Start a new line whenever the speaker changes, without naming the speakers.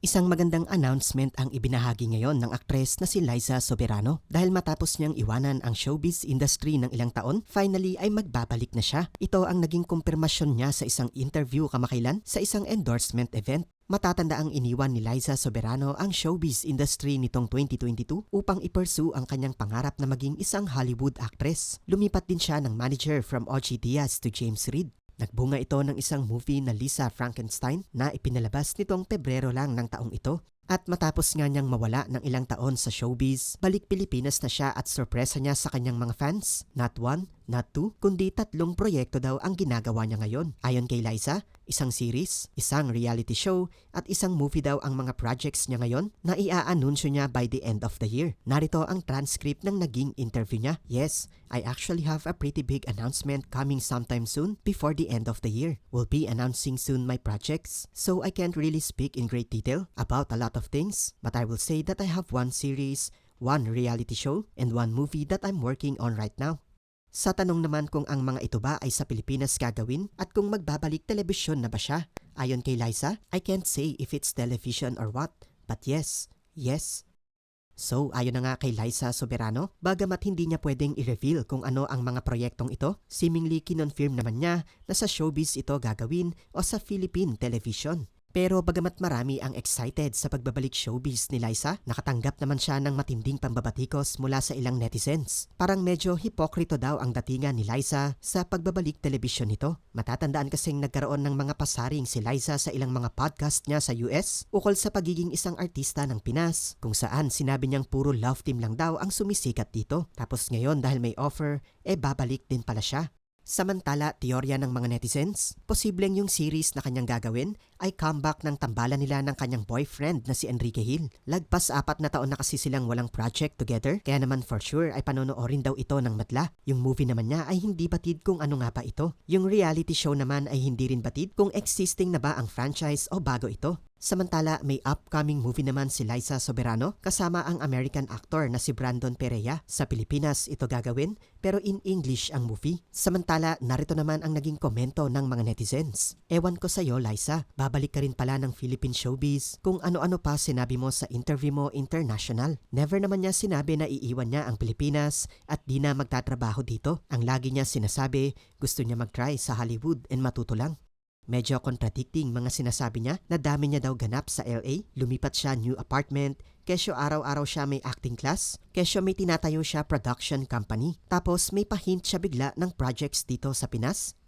Isang magandang announcement ang ibinahagi ngayon ng aktres na si Liza Soberano. Dahil matapos niyang iwanan ang showbiz industry ng ilang taon, finally ay magbabalik na siya. Ito ang naging kumpirmasyon niya sa isang interview kamakailan sa isang endorsement event. Matatanda ang iniwan ni Liza Soberano ang showbiz industry nitong 2022 upang ipursue ang kanyang pangarap na maging isang Hollywood actress. Lumipat din siya ng manager from OG Diaz to James Reid. Nagbunga ito ng isang movie na Lisa Frankenstein na ipinalabas nitong Pebrero lang ng taong ito. At matapos nga niyang mawala ng ilang taon sa showbiz, balik Pilipinas na siya at sorpresa niya sa kanyang mga fans. Not one, not two, kundi tatlong proyekto daw ang ginagawa niya ngayon. Ayon kay Liza, isang series, isang reality show, at isang movie daw ang mga projects niya ngayon na iaanunsyo niya by the end of the year. Narito ang transcript ng naging interview niya. Yes, I actually have a pretty big announcement coming sometime soon before the end of the year. We'll be announcing soon my projects, so I can't really speak in great detail about a lot of things, but I will say that I have one series, one reality show, and one movie that I'm working on right now. Sa tanong naman kung ang mga ito ba ay sa Pilipinas gagawin at kung magbabalik telebisyon na ba siya, ayon kay Liza, I can't say if it's television or what, but yes, yes. So, ayon na nga kay Liza Soberano, bagamat hindi niya pwedeng i-reveal kung ano ang mga proyektong ito, seemingly kinonfirm naman niya na sa showbiz ito gagawin o sa Philippine television. Pero bagamat marami ang excited sa pagbabalik showbiz ni Liza, nakatanggap naman siya ng matinding pambabatikos mula sa ilang netizens. Parang medyo hipokrito daw ang datingan ni Liza sa pagbabalik telebisyon nito. Matatandaan kasing nagkaroon ng mga pasaring si Liza sa ilang mga podcast niya sa US ukol sa pagiging isang artista ng Pinas, kung saan sinabi niyang puro love team lang daw ang sumisikat dito. Tapos ngayon dahil may offer, eh babalik din pala siya. Samantala, teorya ng mga netizens, posibleng yung series na kanyang gagawin ay comeback ng tambalan nila ng kanyang boyfriend na si Enrique Hill. Lagpas apat na taon na kasi silang walang project together, kaya naman for sure ay panonoorin daw ito ng madla. Yung movie naman niya ay hindi batid kung ano nga ba ito. Yung reality show naman ay hindi rin batid kung existing na ba ang franchise o bago ito. Samantala, may upcoming movie naman si Liza Soberano kasama ang American actor na si Brandon Perea. Sa Pilipinas ito gagawin pero in English ang movie. Samantala, narito naman ang naging komento ng mga netizens. Ewan ko sa'yo, Liza, babalik ka rin pala ng Philippine showbiz kung ano-ano pa sinabi mo sa interview mo international. Never naman niya sinabi na iiwan niya ang Pilipinas at di na magtatrabaho dito. Ang lagi niya sinasabi, gusto niya mag-try sa Hollywood and matuto lang. Medyo contradicting mga sinasabi niya na dami niya daw ganap sa LA, lumipat siya new apartment, kesyo araw-araw siya may acting class, kesyo may tinatayo siya production company. Tapos may pahint siya bigla ng projects dito sa Pinas.